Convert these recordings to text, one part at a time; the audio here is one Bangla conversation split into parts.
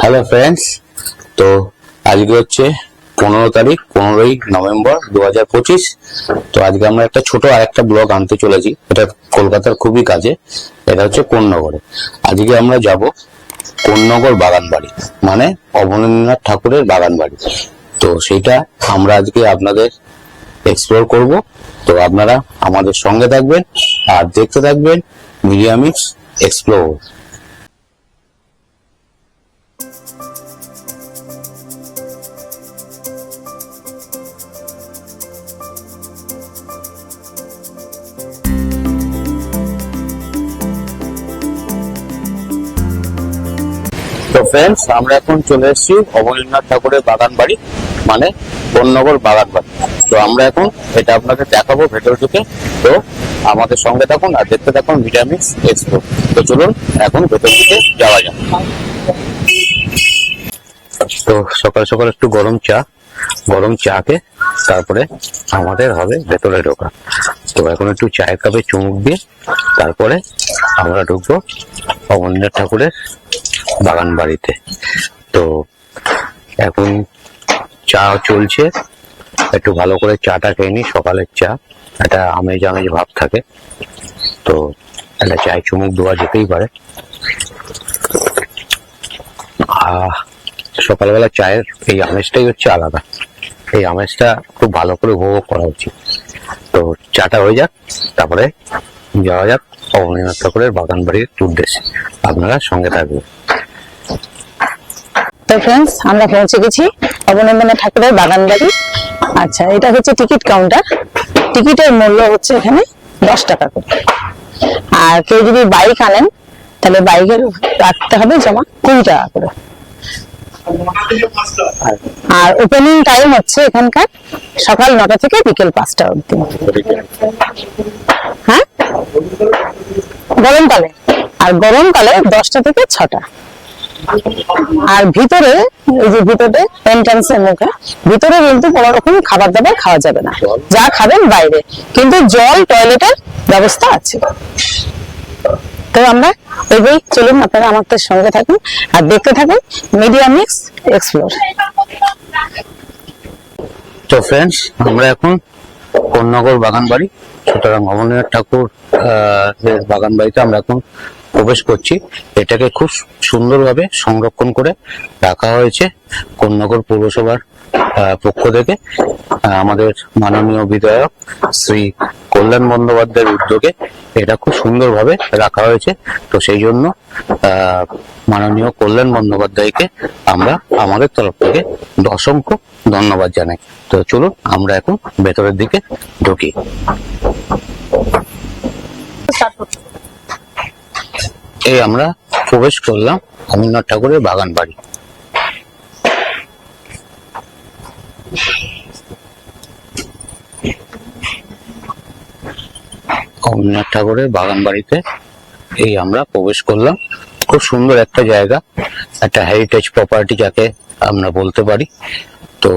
হ্যালো ফ্রেন্ডস তো আজকে হচ্ছে পনেরো তারিখ, পনেরোই নভেম্বর দু হাজার পঁচিশ। তো আজকে আমরা একটা ছোট আর একটা ব্লগ আনতে চলেছি। এটা কলকাতার খুবই কাছে এটা হচ্ছে কোন্নগরে। আজকে আমরা যাব কোন্নগর বাগান বাড়ি মানে অবনীন্দ্রনাথ ঠাকুরের বাগান বাড়ি তো সেটা আমরা আজকে আপনাদের এক্সপ্লোর করব। তো আপনারা আমাদের সঙ্গে থাকবেন আর দেখতে থাকবেন মিডিয়ামিক্স এক্সপ্লোর ফ্রেন্ডস আমরা এখন চলে এসেছি অবনীন্দ্রনাথ ঠাকুরের বাগান বাড়ি মানে বননগর বাগান বাড়ি তো আমরা এখন এটা আপনাকে দেখাবো ভেতর ঢুকে তো আমাদের সঙ্গে থাকুন আর দেখতে থাকুন ভিটামিক্স এক্সপো তো চলুন, এখন ভেতর দিকে যাওয়া যাক। তো সকাল সকাল একটু গরম চা, গরম চাকে, তারপরে আমাদের হবে ভেতরে ঢোকা। তো এখন একটু চায়ের কাপে চুমুক দিয়ে তারপরে আমরা ঢুকবো অমরনাথ ঠাকুরের বাগান বাড়িতে। তো এখন চা চলছে। একটু ভালো করে চাটা খেয়ে নি সকালের চা। একটা আমেজ আমেজ ভাব থাকে। তো একটা চায় চুমুক দেওয়া যেতেই পারে। আহ, সকালবেলা চায়ের এই আমেজটাই হচ্ছে আলাদা। এই আমেজটা খুব ভালো করে উপভোগ করা উচিত। তো চাটা হয়ে যাক, তারপরে যাওয়া যাক অবনীনাথ ঠাকুরের বাগান বাড়ির উদ্দেশ্যে। আপনারা সঙ্গে থাকবেন। তো ফ্রেন্ডস আমরা পৌঁছে গেছি অবনন্দনা ঠাকুরের বাগান বাড়ি। আচ্ছা এটা হচ্ছে টিকিট কাউন্টার টিকিটের মূল্য হচ্ছে এখানে দশ টাকা করে। আর কেউ যদি বাইক আনেন, তাহলে বাইকের রাখতে হবে জমা কুড়ি টাকা করে। আর ওপেনিং টাইম হচ্ছে এখানকার সকাল নটা থেকে বিকেল পাঁচটা অবধি। হ্যাঁ? গরমকালে। আর গরমকালে দশটা থেকে ছটা। আর ভিতরে, এই যে ভিতরে এন্ট্রান্স এর মুখে, ভিতরে কিন্তু কোনো রকম খাবার দাবার খাওয়া যাবে না। যা খাবেন বাইরে। কিন্তু জল, টয়লেটের ব্যবস্থা আছে। তো আমরা এগোই চলুন, আপনারা আমাদের সঙ্গে থাকুন আর দেখতে থাকুন মিডিয়া মিক্স এক্সপ্লোর তো ফ্রেন্ডস আমরা এখন কন্যাগর বাগান বাড়ি সুতরাং অমরনাথ ঠাকুর বাগান বাড়িতে আমরা এখন প্রবেশ করছি। এটাকে খুব সুন্দরভাবে সংরক্ষণ করে রাখা হয়েছে কন্যাগর পৌরসভার পক্ষ থেকে। আমাদের মাননীয় বিধায়ক শ্রী কল্যাণ বন্দ্যোপাধ্যায়ের উদ্যোগে এটা খুব সুন্দরভাবে রাখা হয়েছে। তো সেই জন্য মাননীয় কল্যাণ বন্দ্যোপাধ্যায়কে আমরা আমাদের তরফ থেকে অসংখ্য ধন্যবাদ জানাই। তো চলুন, আমরা এখন ভেতরের দিকে ঢুকি। এই আমরা প্রবেশ করলাম অমরনাথ ঠাকুরের বাগান বাড়ি। অমরনাথ ঠাকুরের বাগান বাড়িতে এই আমরা প্রবেশ করলাম। খুব সুন্দর একটা জায়গা, একটা হেরিটেজ প্রপার্টি যাকে আমরা বলতে পারি। তো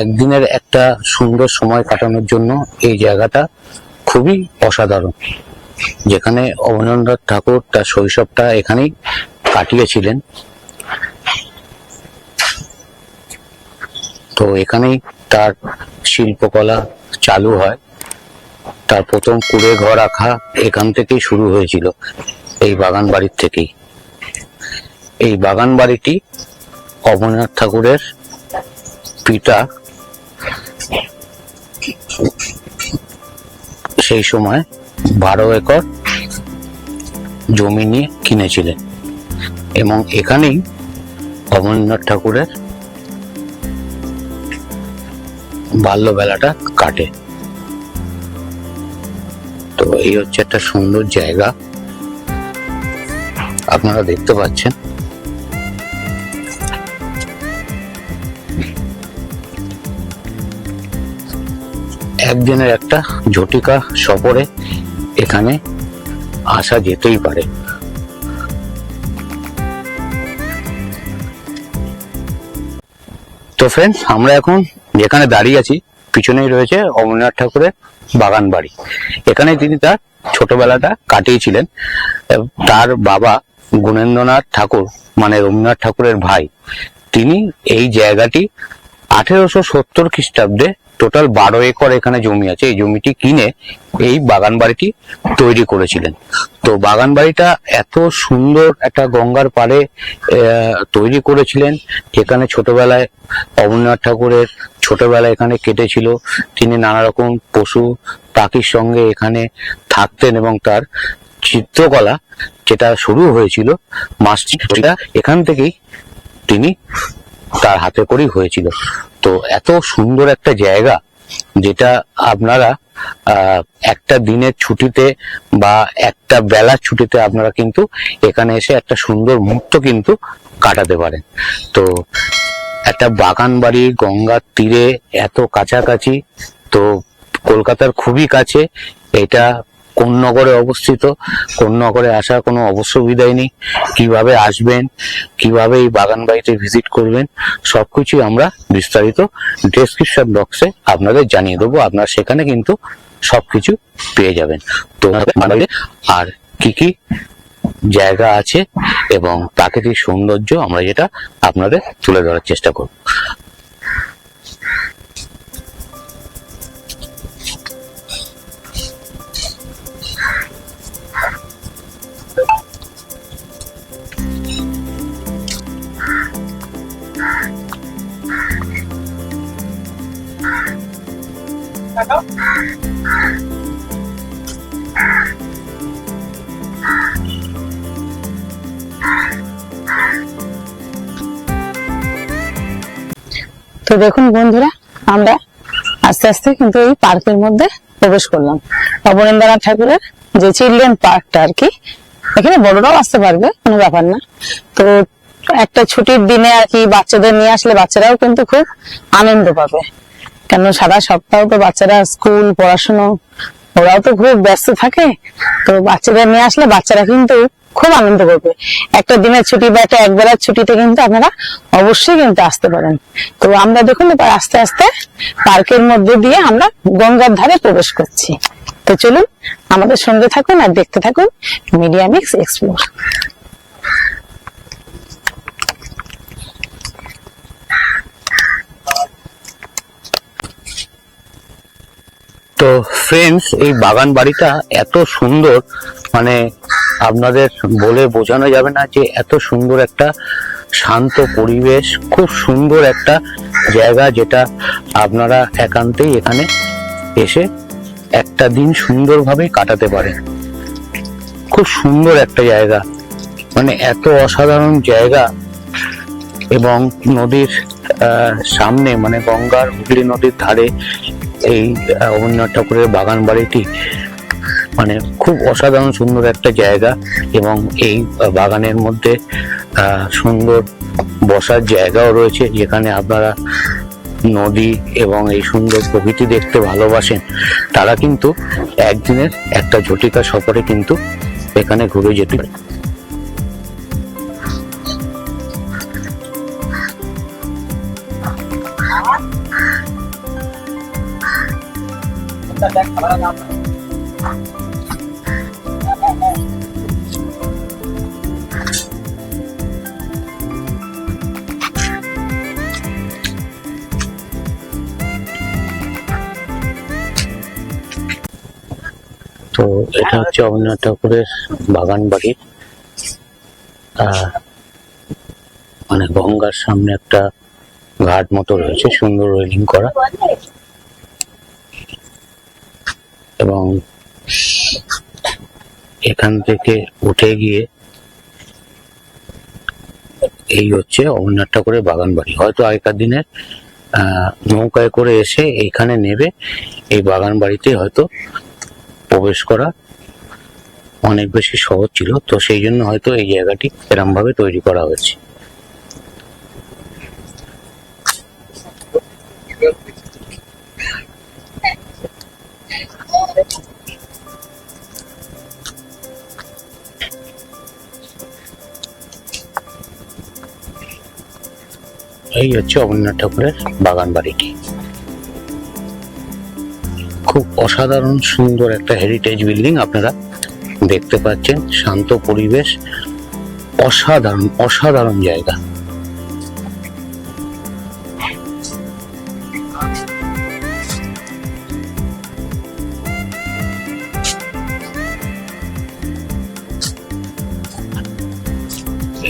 একদিনের একটা সুন্দর সময় কাটানোর জন্য এই জায়গাটা খুবই অসাধারণ। যেখানে অবনীন্দ্রনাথ ঠাকুর তার শৈশবটা এখানেই কাটিয়েছিলেন। তো এখানেই তার শিল্পকলা চালু হয়। তার প্রথম কুড়ে ঘর রাখা এখান থেকেই শুরু হয়েছিল, এই বাগান বাড়ির থেকেই। এই বাগান বাড়িটি অমরনাথ ঠাকুরের পিতা সেই সময় বারো একর জমি নিয়ে কিনেছিলেন এবং এখানেই অমরনাথ ঠাকুরের বাল্যবেলাটা কাটে। তো এই হচ্ছে একটা সুন্দর জায়গা। আপনারা দেখতে পাচ্ছেন। একদিনের একটা ঝটিকা সফরে এখানে আসা যেতেই পারে। তো ফ্রেন্ডস আমরা এখন যেখানে দাঁড়িয়ে আছি, পিছনেই রয়েছে অমরনাথ ঠাকুরের বাগান বাড়ি। এখানে তিনি তার ছোটবেলাটা কাটিয়েছিলেন। তার বাবা গুণেন্দ্রনাথ ঠাকুর মানে রবীন্দ্রনাথ ঠাকুরের ভাই, তিনি এই জায়গাটি আঠেরোশো সত্তর খ্রিস্টাব্দে টোটাল বারো একর এখানে জমি আছে। এই জমিটি কিনে এই বাগান বাড়িটি তৈরি করেছিলেন। তো বাগান বাড়িটা এত সুন্দর একটা গঙ্গার পাড়ে তৈরি করেছিলেন। যেখানে ছোটবেলায় অমরনাথ ঠাকুরের ছোটবেলায় এখানে কেটেছিল। তিনি নানা রকম পশু পাখির সঙ্গে এখানে থাকতেন এবং তার চিত্রকলা যেটা শুরু হয়েছিল মাস্টার এখান থেকেই তিনি তার হাতে করেই হয়েছিল। তো এত সুন্দর একটা জায়গা যেটা আপনারা একটা দিনের ছুটিতে বা একটা বেলার ছুটিতে আপনারা কিন্তু এখানে এসে একটা সুন্দর মুহূর্ত কিন্তু কাটাতে পারেন। তো একটা বাগান বাড়ি, গঙ্গার তীরে এত কাছাকাছি, তো কলকাতার খুবই কাছে, এটা কোন নগরে অবস্থিত, কোন নগরে আসার কোনো অসুবিধাই নেই, কীভাবে আসবেন, কীভাবে এই বাগান বাড়িতে ভিজিট করবেন, সবকিছুই আমরা বিস্তারিত ডেসক্রিপশন বক্সে আপনাদের জানিয়ে দেবো, আপনারা সেখানে কিন্তু সবকিছু পেয়ে যাবেন। তো আর কি কি জায়গা আছে এবং প্রাকৃতিক সৌন্দর্য আমরা যেটা আপনাদের তুলে ধরার চেষ্টা করব। তো দেখুন বন্ধুরা, আমরা আস্তে আস্তে কিন্তু এই পার্কের মধ্যে প্রবেশ করলাম। অবনীন্দ্রনাথ ঠাকুরের যে চিলড্রেন পার্কটা আর কি, এখানে বড়রাও আসতে পারবে, কোনো ব্যাপার না। তো একটা ছুটির দিনে আর কি বাচ্চাদের নিয়ে আসলে বাচ্চারাও কিন্তু খুব আনন্দ পাবে। কেন সারা সপ্তাহ তো বাচ্চারা স্কুল, পড়াশুনো, ওরাও তো খুব ব্যস্ত থাকে। তো বাচ্চাদের নিয়ে আসলে বাচ্চারা কিন্তু খুব আনন্দ করবে। একটা দিনের ছুটি বা একটা একবেলার ছুটিতে কিন্তু আপনারা অবশ্যই কিন্তু আসতে পারেন। তো আমরা দেখুন, এবার আস্তে আস্তে পার্কের মধ্যে দিয়ে আমরা গঙ্গার ধারে প্রবেশ করছি। তো চলুন, আমাদের সঙ্গে থাকুন আর দেখতে থাকুন মিডিয়া মিক্স এক্সপ্লোর। তো ফ্রেন্ডস এই বাগান বাড়িটা এত সুন্দর মানে আপনাদের বলে বোঝানো যাবে না যে এত সুন্দর একটা শান্ত পরিবেশ, খুব সুন্দর একটা জায়গা যেটা আপনারা একান্তেই এখানে এসে একটা দিন সুন্দরভাবে কাটাতে পারেন। খুব সুন্দর একটা জায়গা। মানে এত অসাধারণ জায়গা এবং নদীর সামনে মানে গঙ্গার হুগলি নদীর ধারে এই অমরনাথ ঠাকুরের বাগান বাড়িটি মানে খুব অসাধারণ সুন্দর একটা জায়গা এবং এই বাগানের মধ্যে সুন্দর বসার জায়গাও রয়েছে যেখানে আপনারা নদী এবং এই সুন্দর প্রকৃতি দেখতে ভালোবাসেন। তারা কিন্তু একদিনের একটা ঝটিকা সফরে কিন্তু এখানে ঘুরে যেতে তো এটা হচ্ছে অবনীন্দ্রনাথ ঠাকুরের বাগান বাড়ি। আহ, মানে গঙ্গার সামনে একটা ঘাট মতো রয়েছে সুন্দর রেলিং করা। এবং এখান থেকে উঠে গিয়ে এই হচ্ছে অমরনাথ ঠাকুরের বাগান বাড়ি। হয়তো আগেকার দিনে আহ, নৌকায় করে এসে এইখানে নেবে এই বাগান বাড়িতে হয়তো প্রবেশ করা অনেক বেশি সহজ ছিল। তো সেই জন্য হয়তো এই জায়গাটি এরম ভাবে তৈরি করা হয়েছে। এই হচ্ছে অমরনাথ ঠাকুরের বাগান বাড়িটি খুব অসাধারণ, সুন্দর একটা হেরিটেজ বিল্ডিং আপনারা দেখতে পাচ্ছেন। শান্ত পরিবেশ, অসাধারণ অসাধারণ জায়গা।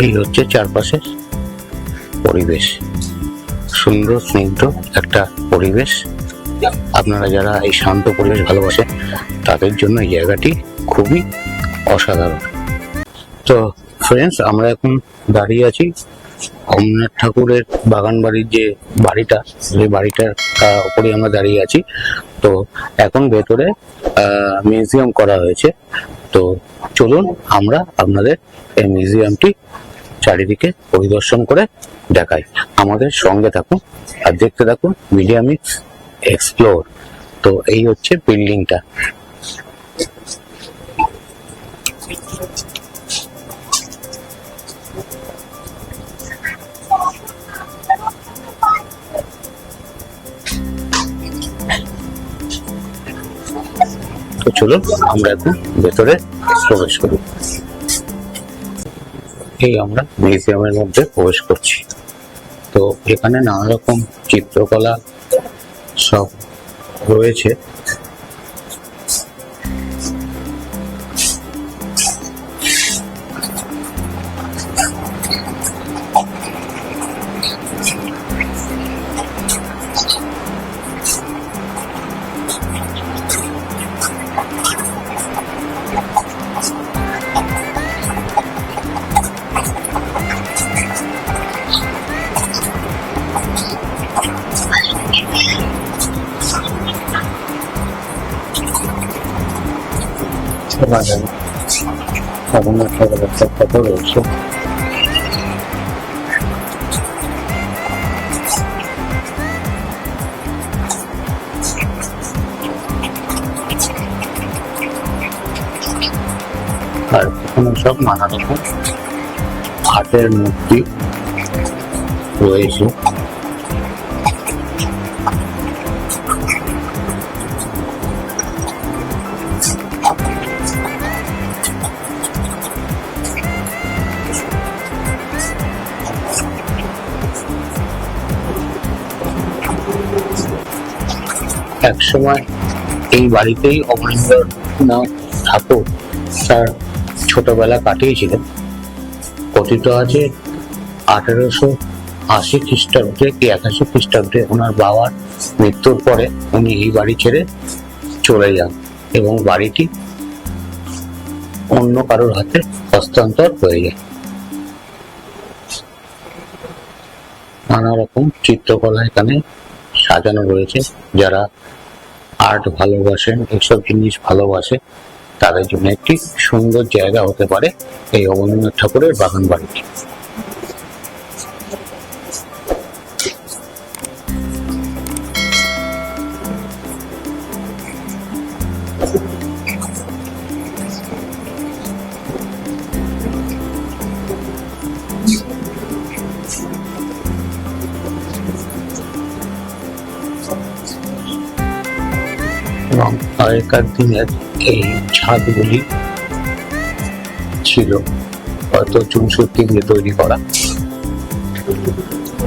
এই হচ্ছে চারপাশের পরিবেশ। সুন্দর, স্নিগ্ধ একটা পরিবেশ। আপনারা যারা এই শান্ত পরিবেশ ভালোবাসেন, তাদের জন্য এই জায়গাটি খুবই অসাধারণ। তো ফ্রেন্ডস আমরা এখন দাঁড়িয়ে আছি অমরনাথ ঠাকুরের বাগান বাড়ির যে বাড়িটা, যে বাড়িটার উপরে আমরা দাঁড়িয়ে আছি। তো এখন ভেতরে মিউজিয়াম করা হয়েছে। তো চলুন আমরা আপনাদের এই মিউজিয়ামটি চারিদিকে পরিদর্শন করে দেখাই। আমাদের সঙ্গে থাকুন আর দেখতে থাকুন মিডিয়ামিক্স এক্সপ্লোর তো এই হচ্ছে বিল্ডিংটা তো আমরা এখন ভেতরে প্রবেশ করি। এই আমরা মিউজিয়ামের মধ্যে প্রবেশ করছি। তো এখানে নানা রকম চিত্রকলা সব রয়েছে। রয়েছে আর এখানে সব নানা রকম হাতের মূর্তি রয়েছে একসময় এই বাড়িতেই অমরেন্দ্রনাথ ঠাকুর তার ছোটবেলা কাটিয়েছিলেন। কথিত আছে আঠেরোশো আশি খ্রিস্টাব্দে কি একাশি খ্রিস্টাব্দে ওনার বাবার মৃত্যুর পরে উনি এই বাড়ি ছেড়ে চলে যান এবং বাড়িটি অন্য কারোর হাতে হস্তান্তর হয়ে যায়। নানা রকম চিত্রকলা এখানে সাজানো রয়েছে। যারা আর্ট ভালোবাসেন এইসব জিনিস ভালোবাসে, তাদের জন্য একটি সুন্দর জায়গা হতে পারে এই অবনীন্দ্রনাথ ঠাকুরের বাগান বাড়িটি আগেকার দিনের এই ছাদগুলি ছিল হয়তো চুনসুটি দিয়ে তৈরি করা।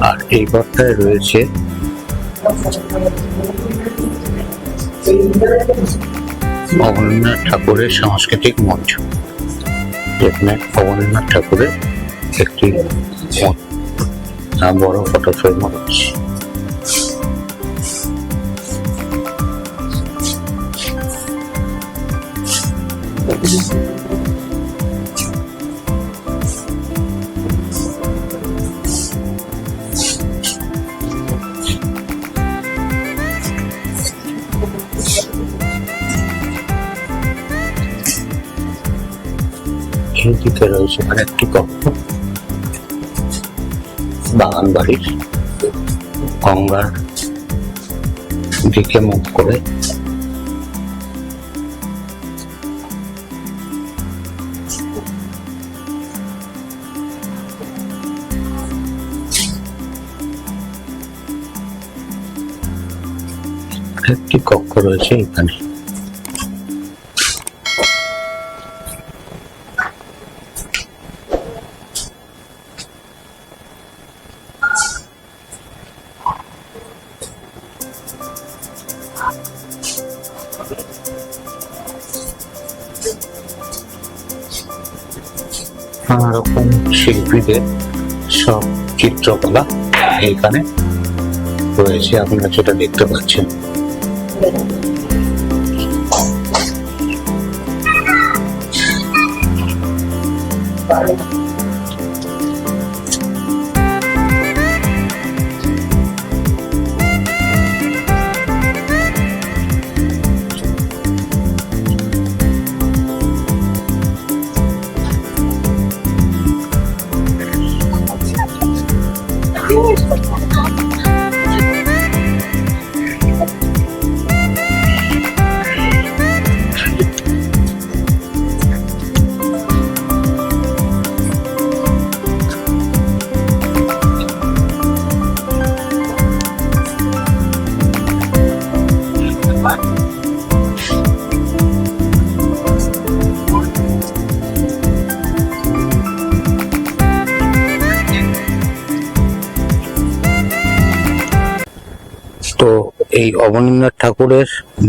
আর এই ঘরটায় রয়েছে অবনীন্দ্রনাথ ঠাকুরের সাংস্কৃতিক মঞ্চ। যেখানে অবনীন্দ্রনাথ ঠাকুরের একটি বড় ফটো ফ্রেম রয়েছে। এইদিকে রয়েছে একটি কক্ষ বাগান বাড়ির গঙ্গার দিকে মুখ করে একটি কক্ষ রয়েছে এখানে? শিল্পীদের সব চিত্রকলা এখানে রয়েছে আপনারা সেটা দেখতে পাচ্ছেন তো অবনীন্দ্রনাথ ঠাকুরের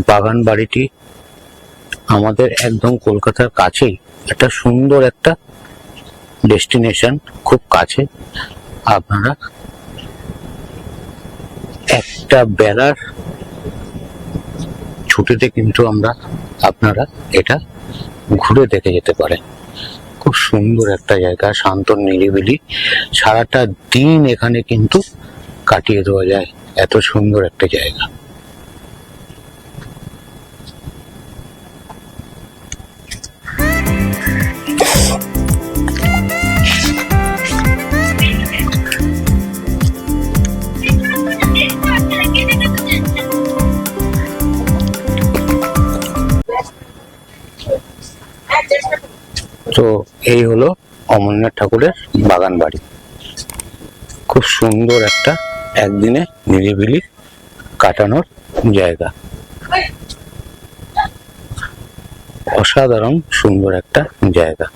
বাগান বাড়িটি আমাদের একদম কলকাতার কাছেই। একটা সুন্দর একটা ডেস্টিনেশন খুব কাছে। আপনারা একটা বেলার ছুটিতে কিন্তু আমরা আপনারা এটা ঘুরে দেখে যেতে পারেন। খুব সুন্দর একটা জায়গা, শান্ত, নিরিবিলি। সারাটা দিন এখানে কিন্তু কাটিয়ে দেওয়া যায়। এত সুন্দর একটা জায়গা। তো এই হলো অমরনাথ ঠাকুরের বাগান বাড়ি। খুব সুন্দর একটা একদিনে নিরিবিলি কাটানোর জায়গা। অসাধারণ সুন্দর একটা জায়গা।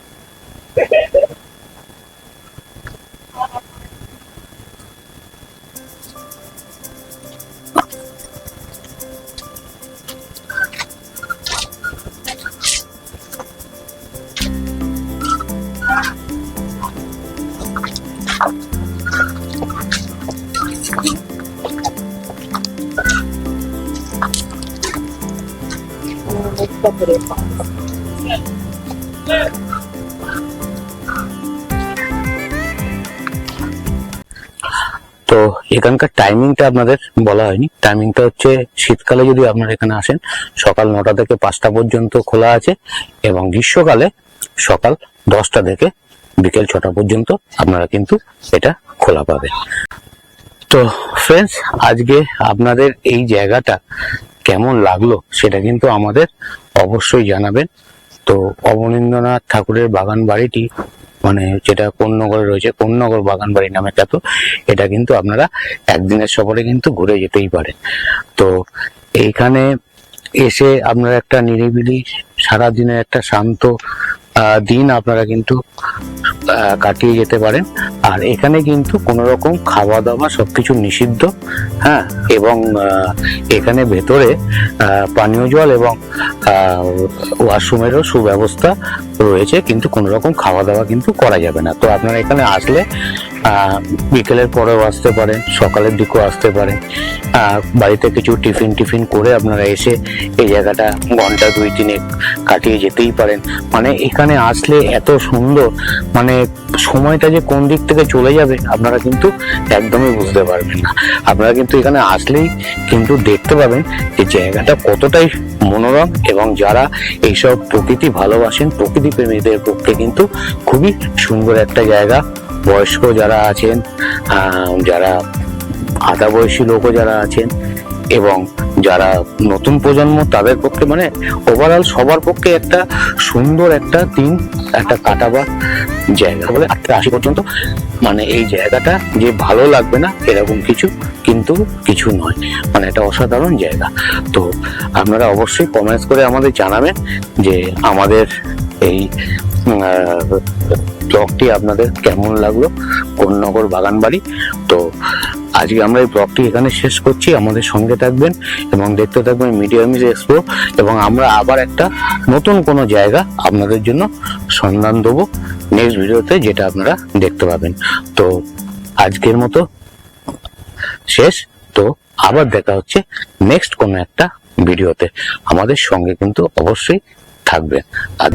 তো এখানকার টাইমিংটা আপনাদের বলা হয়নি। টাইমিংটা হচ্ছে শীতকালে যদি আপনারা এখানে আসেন, সকাল নটা থেকে পাঁচটা পর্যন্ত খোলা আছে এবং গ্রীষ্মকালে সকাল দশটা থেকে বিকেল ছটা পর্যন্ত আপনারা কিন্তু এটা খোলা পাবেন। তো ফ্রেন্ডস আজকে আপনাদের এই জায়গাটা কেমন লাগল সেটা কিন্তু আমাদের অবশ্যই জানাবেন। তো অবনীন্দ্রনাথ ঠাকুরের বাগান বাড়িটি মানে যেটা কোন্নগরে রয়েছে কোন্নগর বাগান বাড়ি নামে খ্যাত, এটা কিন্তু আপনারা একদিনের সফরে কিন্তু ঘুরে যেতেই পারেন। তো এইখানে এসে আপনারা একটা নিরিবিলি, সারাদিনের একটা শান্ত দিন আপনারা কিন্তু কাটিয়ে যেতে পারেন। আর এখানে কিন্তু কোনো রকম খাওয়া দাওয়া সব কিছু নিষিদ্ধ হ্যাঁ? এবং এখানে ভেতরে পানীয় জল এবং ওয়াশরুমেরও সুব্যবস্থা রয়েছে, কিন্তু কোনো রকম খাওয়া দাওয়া কিন্তু করা যাবে না। তো আপনারা এখানে আসলে বিকেলের পরেও আসতে পারেন, সকালের দিকেও আসতে পারেন। বাড়িতে কিছু টিফিন টিফিন করে আপনারা এসে এই জায়গাটা ঘণ্টা দুই তিনে কাটিয়ে যেতেই পারেন। মানে এখানে আসলে এত সুন্দর মানে সময়টা যে কোন দিক থেকে চলে যাবে, আপনারা কিন্তু একদমই বুঝতে পারবেন না। আপনারা কিন্তু এখানে আসলেই কিন্তু দেখতে পাবেন যে জায়গাটা কতটাই মনোরম এবং যারা এইসব প্রকৃতি ভালোবাসেন, প্রকৃতি প্রেমীদের পক্ষে কিন্তু খুবই সুন্দর একটা জায়গা। বয়স্ক যারা আছেন যারা আধা বয়সী লোকও যারা আছেন এবং যারা নতুন প্রজন্ম, তাদের পক্ষে মানে ওভারঅল সবার পক্ষে একটা সুন্দর একটা দিন, একটা কাটাবার জায়গা বলে আটটা আশি পর্যন্ত। মানে এই জায়গাটা যে ভালো লাগবে না, এরকম কিছু কিন্তু কিছু নয়। মানে এটা অসাধারণ জায়গা। তো আপনারা অবশ্যই কমেন্টস করে আমাদের জানাবেন যে আমাদের এই ব্লগটি আপনাদের কেমন লাগল? কোন্নগর বাগান বাড়ি তো আজকে আমরা এই ব্লগটি এখানে শেষ করছি। আমাদের সঙ্গে থাকবেন এবং দেখতে থাকবেন মিডিয়া মিজ এক্সপ্লো এবং আমরা আবার একটা নতুন কোনো জায়গা আপনাদের জন্য সন্ধান দেবো নেক্সট ভিডিওতে যেটা আপনারা দেখতে পাবেন। তো আজকের মতো শেষ। তো আবার দেখা হচ্ছে নেক্সট কোনো একটা ভিডিওতে আমাদের সঙ্গে কিন্তু অবশ্যই থাকবেন। আর